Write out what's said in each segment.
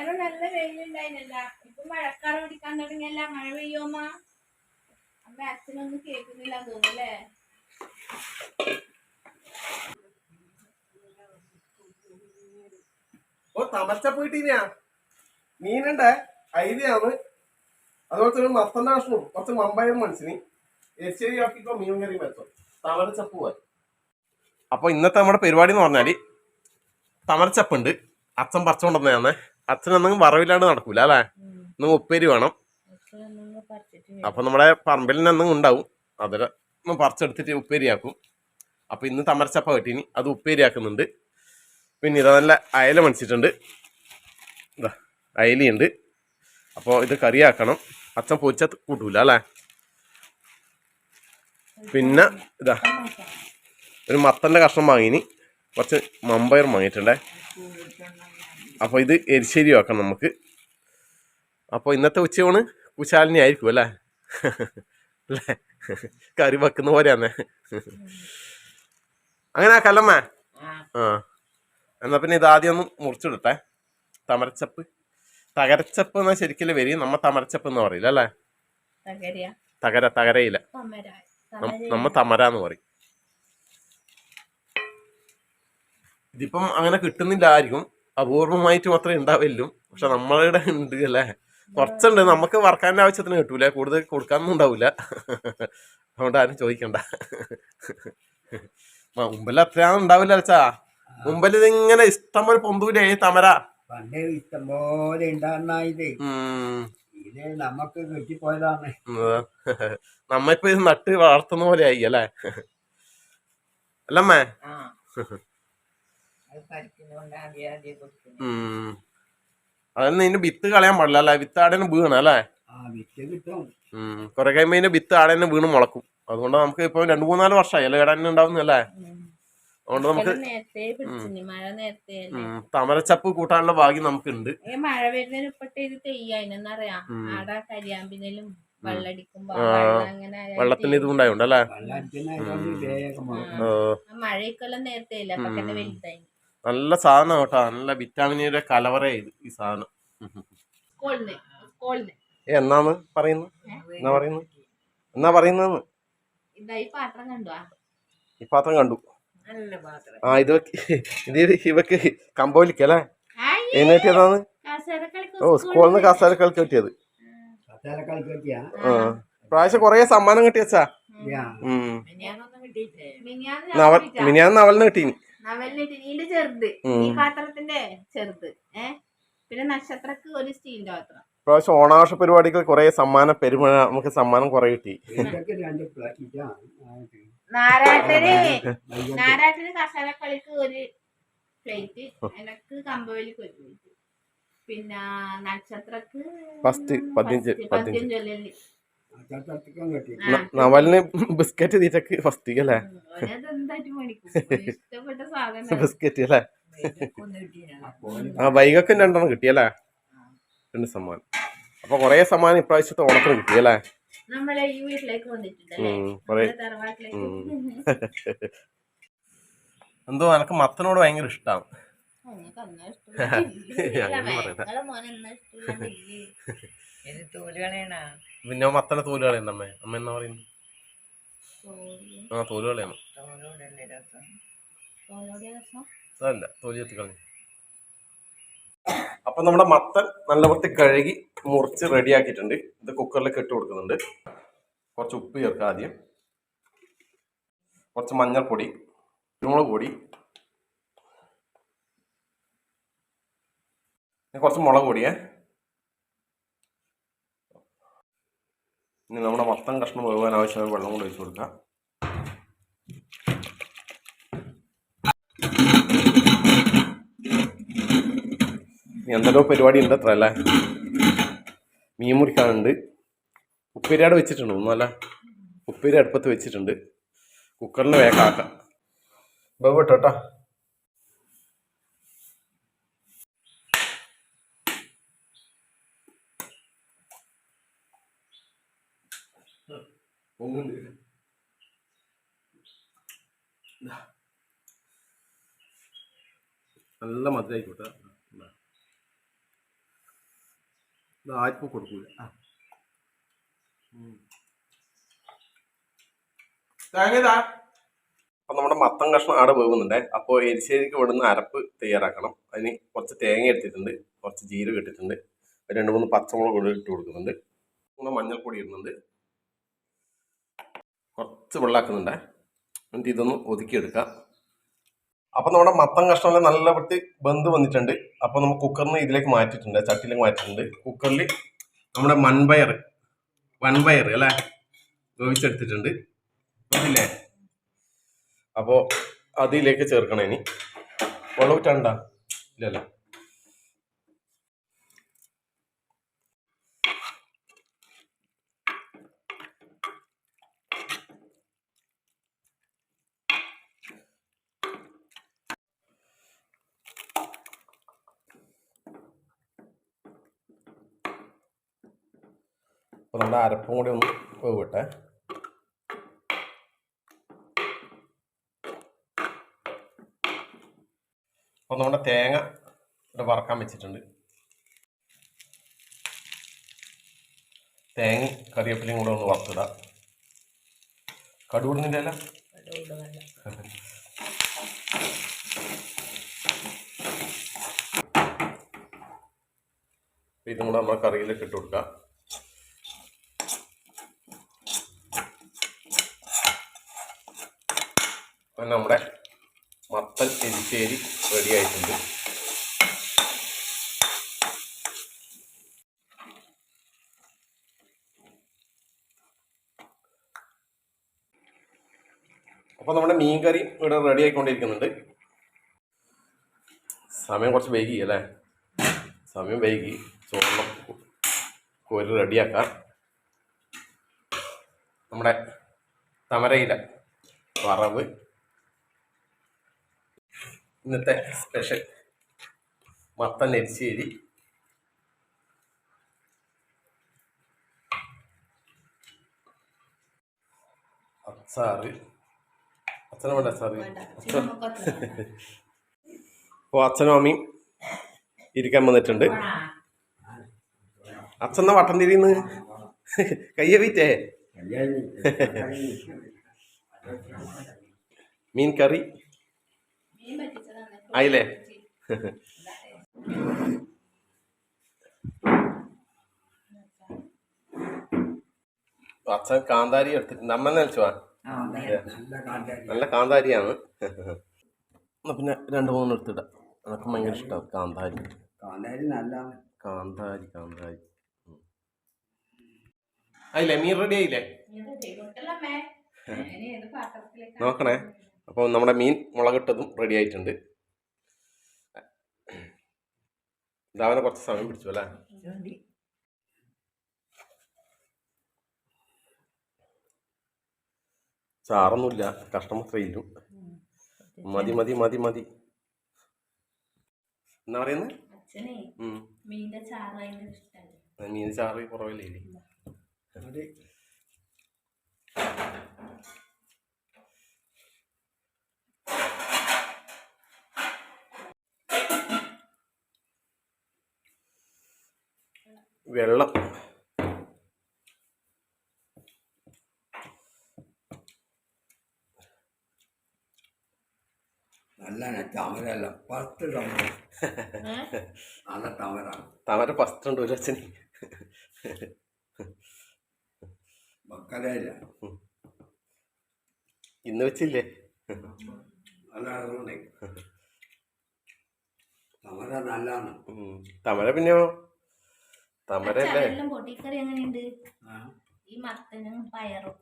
നേരം നല്ല വെയിലുണ്ടായിരുന്നല്ല. ഇപ്പൊ മഴക്കാറ് പിടിക്കാൻ തുടങ്ങിയല്ല? മഴ പെയ്യോമ്മ അമ്മ അച്ഛനൊന്നും കേൾക്കുന്നില്ല തോന്നുന്നല്ലേ ഓ തമച്ച പോയിട്ടിനാ മീനുണ്ട്? ഐഡിയാണ് അതുപോലെ തന്നെ മത്തന്റെ കഷ്ണവും കുറച്ച് മമ്പയർ മനസ്സിന് എരിശ്ശേരി ആക്കിക്കോ മീൻ കറി വെച്ചോ തമരച്ചപ്പ് പോവാൻ. അപ്പൊ ഇന്നത്തെ നമ്മുടെ പരിപാടി എന്ന് പറഞ്ഞാൽ തമരച്ചപ്പുണ്ട്. അച്ഛൻ പറിച്ചുകൊണ്ടെന്നാണ് എന്തെങ്കിലും വറവില്ലാണ്ട് നടക്കൂല അല്ലേ? ഇന്ന് ഉപ്പേരി വേണം. അപ്പൊ നമ്മുടെ പറമ്പിൽ നിന്ന് ഉണ്ടാവും. അതിൽ പറിച്ചെടുത്തിട്ട് ഉപ്പേരിയാക്കും. അപ്പൊ ഇന്ന് തമരച്ചപ്പ കിട്ടീനി. അത് ഉപ്പേരിയാക്കുന്നുണ്ട്. പിന്നെ ഇതാ നല്ല അയല മണിച്ചിട്ടുണ്ട് ഇതാ അയലയുണ്ട്. അപ്പോൾ ഇത് കറിയാക്കണം. അച്ഛൻ പൊരിച്ച കൂട്ടൂല അല്ലേ? പിന്നെ ഇതാ ഒരു മത്തന്റെ കഷ്ണം വാങ്ങിനി. കുറച്ച് മമ്പയർ വാങ്ങിയിട്ടുണ്ടേ. അപ്പോൾ ഇത് എരിശ്ശേരി വെക്കണം നമുക്ക്. അപ്പോൾ ഇന്നത്തെ ഉച്ചയൂണ് കുശാലിനി ആയിരിക്കും അല്ലേ? അല്ലേ? കറി വെക്കുന്ന പോലെയാന്നേ. അങ്ങനെ കല്ലമ്മ. ആ. എന്നാ പിന്നെ ഇത് ആദ്യം ഒന്ന് മുറിച്ചിടട്ടെ തമരച്ചപ്പ്. തകരച്ചപ്പ് എന്നാ ശരിക്കും വരും നമ്മ തമരച്ചപ്പ് എന്ന് പറയില്ല അല്ലേ? തകര. തകരയില്ല നമ്മ തമര എന്ന് പറയും. ഇതിപ്പം അങ്ങനെ കിട്ടുന്നില്ലായിരിക്കും. അപൂർവമായിട്ട് മാത്രമേ ഉണ്ടാവില്ലും പക്ഷെ നമ്മളുടെ ഉണ്ട് അല്ലേ? കുറച്ചുണ്ട്. നമുക്ക് വർക്കാന്റെ ആവശ്യത്തിന് കിട്ടൂല. കൂടുതൽ കൊടുക്കാനൊന്നും ഉണ്ടാവില്ല. അതുകൊണ്ട് ആരും ചോദിക്കണ്ട. മുമ്പിൽ അത്രയാണ് ഉണ്ടാവില്ല അച്ഛാ. മുമ്പിൽ ഇതിങ്ങനെ ഇഷ്ടം പോലെ പൊന്തൂലേ ഈ തമര? പണ്ട്. ഇത്. നമുക്ക് കിട്ടിപ്പോയതാണ്. നമ്മ ഇപ്പൊ ഇത് നട്ട് വളർത്തുന്ന പോലെ ആയി അല്ലേ? അല്ലമ്മേ? അതന്നെ ഇതിന്റെ വിത്ത് കളയാൻ പാടില്ല അല്ലേ? വിത്ത് ആടെ വീണ് അല്ലേ. കുറെ കഴിയുമ്പോ ഇതിന്റെ വിത്ത് ആടെ തന്നെ വീണ് മുളക്കും. അതുകൊണ്ട് നമുക്ക് ഇപ്പൊ രണ്ടു മൂന്നാൽ വർഷമായി. അല്ലേ ഇടാൻ ഉണ്ടാവുന്നല്ലേ അതുകൊണ്ട് നമുക്ക് നേരത്തെ പിടിച്ചിന്. മഴ നേരത്തെ തമരച്ചപ്പ് കൂട്ടാനുള്ള ഭാഗ്യം നമുക്കുണ്ട്. ഈ മഴ വരുന്നതിന് ഇപ്പട്ട് ഇത് തെയ്യായിനെന്നറിയാം ഉം. ആടെ കരിയാമ്പിനും വെള്ളടിക്കുമ്പോ അങ്ങനെ ആയാൽ വെള്ളത്തിന് ഇത് ഉണ്ടായോണ്ട് അല്ലേ വെള്ളത്തിന് വേഗം മുളക്കും. ഏ, ആ മഴയ്ക്കൊല്ലം നേരത്തെ ഇല്ല നല്ല സാധനം കേട്ടോ. നല്ല വിറ്റാമിനിയുടെ കലവറ ഇത് ഈ സാധനം. എന്നാന്ന് പറയുന്നു എന്നാ പറയുന്നു എന്നാ കണ്ടോ? ഈ പാത്രം കണ്ടു. ആ ഇത് ഇത് ഇവക്ക് കമ്പോലിക്കല്ലേ എന്ന് കിട്ടിയതാണ് കസേര കളിക്ക് ഓ സ്കൂളിൽ നിന്ന് കസാരക്കൾക്ക് കിട്ടിയത് കസേരക്കളി കെട്ടിയാ ആ. പ്രാവശ്യം കൊറേ സമ്മാനം കിട്ടിയച്ചാ. മിനിയാന്ന് അവളിന് കിട്ടീനി. നവലിനിട്ട് നീന്റെ ചെറുത്. ഈ പാത്രത്തിന്റെ ചെറുത്. ഏ? പിന്നെ നക്ഷത്രക്ക് ഒരു സ്റ്റീലിന്റെ പാത്രം. പ്രാവശ്യം ഓണാഘോഷ പരിപാടികൾ കുറെ സമ്മാനം പെരുമഴ നമുക്ക് സമ്മാനം കുറെ കിട്ടി. നാരാട്ടിന് നാരാട്ടിന് ഒരു പ്ലേറ്റ് എനക്ക് കമ്പവലിക്ക് ഒരു പ്ലേറ്റ്. പിന്നെ നക്ഷത്രക്ക് ഫസ്റ്റ് പതിനഞ്ച് പതിനഞ്ച് നവലിന് ബിസ്ക്കറ്റ് തീറ്റക്ക് ഫസ്റ്റ് അല്ലേ ബിസ്ക്കറ്റ് അല്ലേ? ആ ബൈക്കൊക്കെ രണ്ടെണ്ണം കിട്ടിയല്ലേ? രണ്ട് സമ്മാനം. അപ്പൊ കൊറേ സമ്മാനം ഇപ്രാവശ്യത്തെ ഓണത്തിന് കിട്ടിയല്ലേ? എന്തോ എനക്ക് മത്തനോട് ഭയങ്കര ഇഷ്ടമാണ് പിന്നെ മത്തനെ തോൽ കളയണ്ട അമ്മ. അമ്മ എന്നാ പറയുന്നു? ആ തോൽ കളയണം. അതല്ല തോൽ ചെത്തി കളഞ്ഞു. അപ്പൊ നമ്മുടെ മത്തൻ നല്ല വൃത്തി കഴുകി മുറിച്ച് റെഡിയാക്കിയിട്ടുണ്ട്. ഇത് കുക്കറിലേക്ക് ഇട്ട് കൊടുക്കുന്നുണ്ട്. കുറച്ച് ഉപ്പ് ചേർക്കുക ആദ്യം. കുറച്ച് മഞ്ഞൾപ്പൊടി കുരുമുളക് പൊടി പിന്നെ കുറച്ച് മുളക് പൊടിയേ. ഇനി നമ്മുടെ മൊത്തം കഷ്ണം വേവാൻ ആവശ്യമായ വെള്ളം കൂടി ഒഴിച്ചു കൊടുക്കാം. എന്തെല്ലോ പരിപാടി ഉണ്ട് അത്ര അല്ലേ? മീൻ മുറിക്കാനുണ്ട്. ഉപ്പേരിയാട് വെച്ചിട്ടുണ്ട് ഒന്നുമല്ല ഉപ്പേരി അടുപ്പത്ത് വെച്ചിട്ടുണ്ട്. കുക്കറിൽ വേഗം ആക്കാം. ബേട്ടോ നല്ല മധുരായിക്കോട്ടെ. ഇത് ആർക്കും കൊടുക്കൂല. അപ്പം നമ്മുടെ മത്തം കഷ്ണം ആടെ പോകുന്നുണ്ടേ അപ്പോൾ എരിശ്ശേരിക്ക് വിടുന്ന അരപ്പ് തയ്യാറാക്കണം. അതിന് കുറച്ച് തേങ്ങ എടുത്തിട്ടുണ്ട്. കുറച്ച് ജീരകം ഇട്ടിട്ടുണ്ട്. രണ്ട് മൂന്ന് പച്ചമുളക് ഇട്ട് കൊടുക്കുന്നുണ്ട്. മൂന്ന് മഞ്ഞൾപ്പൊടി ഇടുന്നുണ്ട്. കുറച്ച് വെള്ളാക്കുന്നുണ്ട്. എന്നിട്ട് ഇതൊന്ന് ഒതുക്കിയെടുക്കാം. അപ്പൊ നമ്മുടെ മത്തം കഷ്ണമെല്ലാം നല്ല വൃത്തി ബന്ധ് വന്നിട്ടുണ്ട്. അപ്പൊ നമ്മൾ കുക്കറിന് ഇതിലേക്ക് മാറ്റിയിട്ടുണ്ട്. ചട്ടിയിലേക്ക് മാറ്റിയിട്ടുണ്ട്. കുക്കറിൽ നമ്മുടെ മൺപയർ വൺപയർ അല്ലേ? വേവിച്ചെടുത്തിട്ടുണ്ട്. ഇതില്ലേ? അപ്പോ അതിലേക്ക് ചേർക്കണം ഇനി. വെള്ളം വിട്ടാണ്ടാ ഇല്ലല്ലോ. അപ്പോൾ നമ്മുടെ അരപ്പും കൂടി ഒന്ന് വേവിട്ടെ. അപ്പോൾ നമ്മുടെ തേങ്ങ ഇവിടെ വറക്കാൻ വെച്ചിട്ടുണ്ട്. തേങ്ങ കറിവേപ്പിലയും കൂടെ ഒന്ന് വറുത്തിടാം. കടുവിടുന്നില്ല അതുകൊണ്ട് വേണ്ട ഇതും കൂടെ നമ്മൾ കറിയിലേക്ക് ഇട്ട് കൊടുക്കാം. അപ്പം നമ്മുടെ മത്തൻ എരിശ്ശേരി റെഡി ആയിട്ടുണ്ട്. അപ്പോൾ നമ്മുടെ മീൻ കറി ഇവിടെ റെഡി ആയിക്കൊണ്ടിരിക്കുന്നുണ്ട്. സമയം കുറച്ച് വൈകി അല്ലേ? സമയം വൈകി. ചോറിന് കോരി റെഡിയാക്കാം നമ്മുടെ തമരയില വറവ്. ഇന്നത്തെ സ്പെഷ്യൽ മത്തൻ എരിശ്ശേരി അച്ചാറ്. അച്ഛനും വേണ്ട അച്ചാറ്. അപ്പോൾ അച്ഛനും അമ്മയും ഇരിക്കാൻ വന്നിട്ടുണ്ട്. അച്ഛന്ന വട്ടം തിരിയുന്നു? കയ്യ വീറ്റേ. മീൻ കറി. ആയില്ലേ? അച്ഛൻ കാന്താരി എടുത്തിട്ടുണ്ട് അമ്മ നനച്ചു ആ അതെ. നല്ല നല്ല കാന്താരിയാണ്. എന്നാ പിന്നെ രണ്ട് മൂന്ന് എടുത്തിടാം. എനിക്ക് ഭയങ്കര ഇഷ്ടമാണ് കാന്താരി. കാന്താരി നല്ലതാണ്. കാന്താരി കാന്താരി. ആയില്ലേ? മീൻ റെഡി ആയില്ലേ? നോക്കണേ. അപ്പോൾ നമ്മുടെ മീൻ മുളകിട്ടതും റെഡി ആയിട്ടുണ്ട്. ഇതാവനെ കുറച്ച് സമയം പിടിച്ചു അല്ലേ. ചാറൊന്നുമില്ല കഷ്ടമത്രയിലും ഇല്ലും മതി മതി മതി മതി. എന്നാ പറയുന്നത് മീൻ ചാറ് കുറവില്ലേ വെള്ളം. നല്ല തമരല്ല പത്ത് തമര നല്ല തമര തമര ഉണ്ട് ഒരു അച്ഛന്. മക്കളയില്ല ഇന്ന് വെച്ചില്ലേ? അതുകൊണ്ട് തമര നല്ലതാണ്. തമര പിന്നെയോ തമരല്ലേ? പൊട്ടിക്കറി എങ്ങനെയുണ്ട്? ഈ മത്തനും പയറും.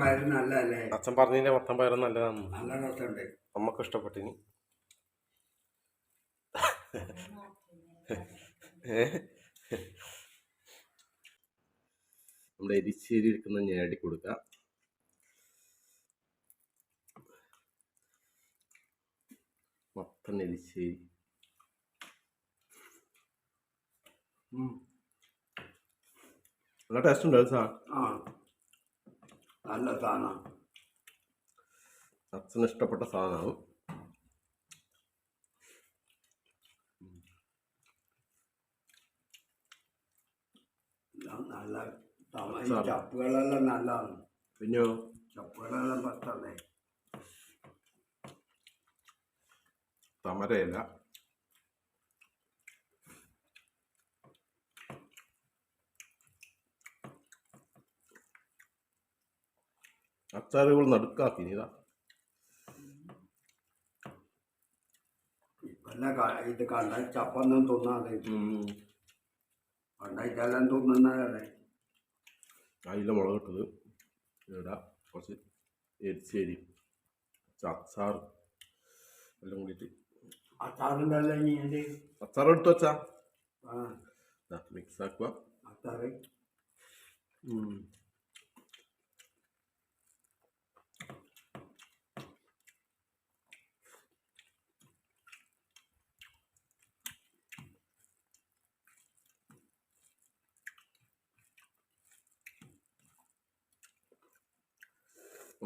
പയറ് നല്ലതല്ലേ? അച്ഛൻ പറഞ്ഞില്ലേ മൊത്തം പയറും നല്ലതാണ് നല്ല രസമുണ്ട്. നമുക്ക് ഇഷ്ടപ്പെട്ടിനി? നമ്മുടെ എരിശ്ശേരി എടുക്കുന്ന ഞേടി കൊടുക്കാം. മത്തൻ എരിശ്ശേരി. നല്ല ടേസ്റ്റ് ഉണ്ട് സാർ നല്ല സാധനം. സച്ചിന് ഇഷ്ടപ്പെട്ട സാധനമാണ് നല്ല ചപ്പുകളെല്ലാം നല്ലതാണ്. പിന്നെയോ? ചപ്പുകളെല്ലാം പത്തല്ലേ തമരയില. അച്ചാറുകൾ നടുക്കാക്കി ഇതാ. ഇത് കണ്ട ചപ്പൊന്നും തിന്നാതെ. ഉം. പണ്ടായിട്ടെല്ലാം തിന്നുന്നതല്ലേ അയില മുളക് ഇട്ടത് ഇടാ കുറച്ച് എരിശ്ശേരി അച്ചാർ എല്ലാം കൂടിയിട്ട്. അച്ചാറിന്റെ എല്ലാം ഇനി അച്ചാർ എടുത്തു വച്ചാ? മിക്സ് ആക്കുക അച്ചാറ്.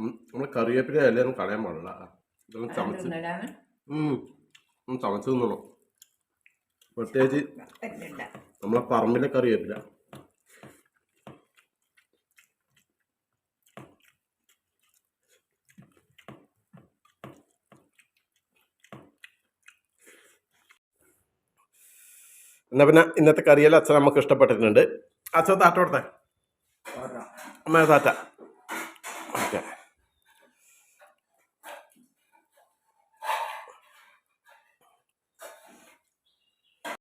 നമ്മൾ കറിവേപ്പില എല്ലാം കളയാൻ പാടില്ല. ഇതെല്ലാം ചമച്ച് ഒന്ന് ചമച്ച് തിന്നണം പ്രത്യേകിച്ച് നമ്മളെ പറമ്പിലെ കറിവേപ്പില. എന്നാ പിന്നെ ഇന്നത്തെ കറിയെല്ലാം അച്ഛൻ നമുക്ക് ഇഷ്ടപ്പെട്ടിട്ടുണ്ട്. അച്ഛൻ താറ്റ കൊടുത്തേ? അമ്മ താറ്റ.